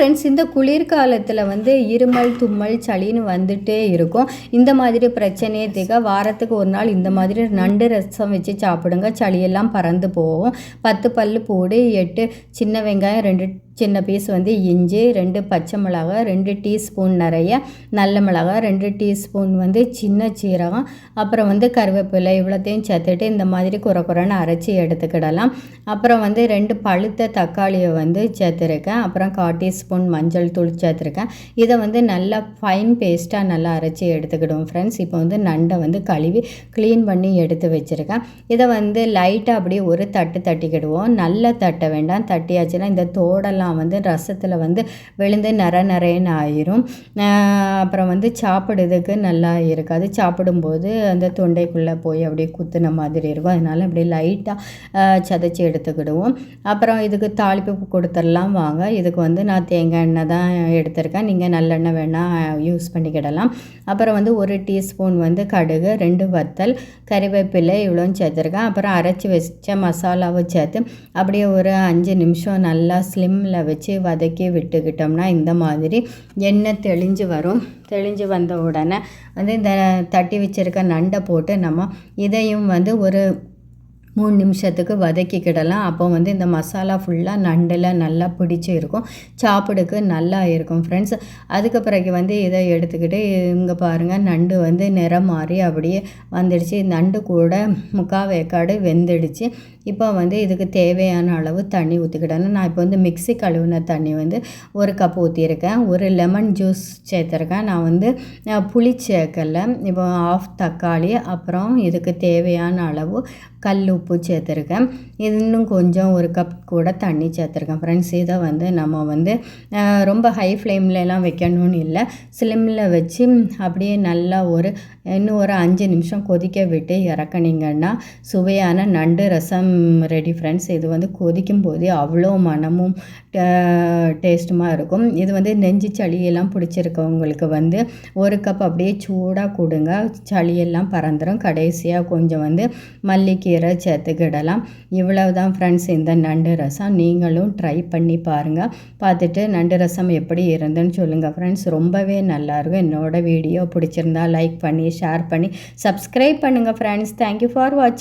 Friends இந்த குளிர்காலத்தில் வந்து இருமல் தும்மல் சளின்னு வந்துட்டே இருக்கும். இந்த மாதிரி பிரச்சனையே திக வாரத்துக்கு ஒரு நாள் இந்த மாதிரி நண்டு ரசம் வச்சு சாப்பிடுங்க. சளியெல்லாம் பறந்து போகும். பத்து பல் போடு எட்டு சின்ன வெங்காயம் ரெண்டு சின்ன பீஸ் வந்து இஞ்சி ரெண்டு பச்சை மிளகாய் ரெண்டு டீஸ்பூன் நிறைய நல்ல மிளகாய் ரெண்டு டீஸ்பூன் வந்து சின்ன சீரகம் அப்புறம் வந்து கருவேப்பிலை இவ்வளோத்தையும் சேர்த்துட்டு இந்த மாதிரி குறை குறைன்னு அரைச்சி எடுத்துக்கிடலாம். அப்புறம் வந்து ரெண்டு பழுத்த தக்காளியை வந்து சேர்த்துருக்கேன். அப்புறம் கால் டீஸ்பூன் மஞ்சள் தூள் சேர்த்துருக்கேன். இதை வந்து நல்லா ஃபைன் பேஸ்ட்டாக நல்லா அரைச்சி எடுத்துக்கிடுவோம் ஃப்ரெண்ட்ஸ் இப்போ வந்து நண்டை வந்து கழுவி க்ளீன் பண்ணி எடுத்து வச்சுருக்கேன். இதை வந்து லைட்டாக அப்படியே ஒரு தட்டு தட்டிக்கிடுவோம். நல்லா தட்ட வேண்டாம். தட்டியாச்சுன்னா இந்த தோடெல்லாம் வந்து ரசத்தில் வந்து விழுந்து நர நரேன்னு ஆயிரும். அப்புறம் வந்து சாப்பிடுறதுக்கு நல்லா இருக்காது. சாப்பிடும்போது அந்த தொண்டைக்குள்ளே போய் அப்படியே குத்துன மாதிரி இருக்கும். அதனால் அப்படியே லைட்டாக சதைச்சி எடுத்துக்கிடுவோம். அப்புறம் இதுக்கு தாளிப்பு கொடுத்துடலாம் வாங்க. இதுக்கு வந்து நான் தேங்காய் எண்ணெய் தான் எடுத்திருக்கேன். நீங்கள் நல்லெண்ணெய் வேணால் யூஸ் பண்ணிக்கிடலாம். அப்புறம் வந்து ஒரு டீஸ்பூன் வந்து கடுகு ரெண்டு வத்தல் கறிவேப்பிலை இவ்வளோ சேர்த்துருக்கேன். அப்புறம் அரைச்சி வச்ச மசாலாவை சேர்த்து அப்படியே ஒரு அஞ்சு நிமிஷம் நல்லா ஸ்லிம்மில் வச்சு வதக்கி விட்டுக்கிட்டோம்னா இந்த மாதிரி எண்ணெய் தெளிஞ்சு வரும். தெளிஞ்சு வந்த உடனே வந்து இந்த தட்டி வச்சுருக்க நண்டை போட்டு நம்ம இதையும் வந்து ஒரு மூணு நிமிஷத்துக்கு வதக்கிக்கிடலாம். அப்போ வந்து இந்த மசாலா ஃபுல்லாக நண்டில் நல்லா பிடிச்சி இருக்கும். சாப்பிடுக்கு நல்லா இருக்கும் ஃப்ரெண்ட்ஸ் அதுக்கு பிறகு வந்து இதை எடுத்துக்கிட்டு இங்கே பாருங்கள் நண்டு வந்து நிறம் மாறி அப்படியே வந்துடுச்சு. நண்டு கூட முக்கால் வேக்காடு வெந்துடுச்சு. இப்போ வந்து இதுக்கு தேவையான அளவு தண்ணி ஊற்றிக்கிடணும் நான் இப்போ வந்து மிக்சி கழுவின தண்ணி வந்து ஒரு கப் ஊற்றிருக்கேன் ஒரு லெமன் ஜூஸ் சேர்த்துருக்கேன். நான் வந்து புளி சேர்க்கலை. இப்போ ஆஃப் தக்காளி அப்புறம் இதுக்கு தேவையான அளவு கல் உப்பு சேர்த்துருக்கேன். இது இன்னும் கொஞ்சம் ஒரு கப் கூட தண்ணி சேர்த்துருக்கேன். ஃப்ரெண்ட்ஸ் இதை வந்து நம்ம வந்து ரொம்ப ஹை ஃப்ளேம்லலாம் வைக்கணும்னு இல்லை. ஸ்லிம்மில் வச்சு அப்படியே நல்லா ஒரு இன்னும் ஒரு அஞ்சு நிமிஷம் கொதிக்க விட்டு இறக்குனீங்கன்னா சுவையான நண்டு ரசம் ரெடி ஃப்ரெண்ட்ஸ் இது வந்து கொதிக்கும் போதே அவ்வளோ மனமும் டேஸ்ட்டுமாக இருக்கும். இது வந்து நெஞ்சு சளியெல்லாம் பிடிச்சிருக்கவங்களுக்கு வந்து ஒரு கப் அப்படியே சூடாக கொடுங்க. சளியெல்லாம் பறந்துடும் கடைசியாக கொஞ்சம் வந்து கீரை சேர்த்துக்கிடலாம் இவ்வளவு தான் ஃப்ரெண்ட்ஸ் இந்த நண்டு ரசம். நீங்களும் ட்ரை பண்ணி பாருங்கள் பார்த்துட்டு நண்டு ரசம் எப்படி இருந்துன்னு சொல்லுங்கள் ஃப்ரெண்ட்ஸ் ரொம்பவே நல்லாயிருக்கும் என்னோடய வீடியோ பிடிச்சிருந்தா லைக் பண்ணி ஷேர் பண்ணி சப்ஸ்கிரைப் பண்ணுங்கள் ஃப்ரெண்ட்ஸ் தேங்க்யூ ஃபார் வாட்சிங்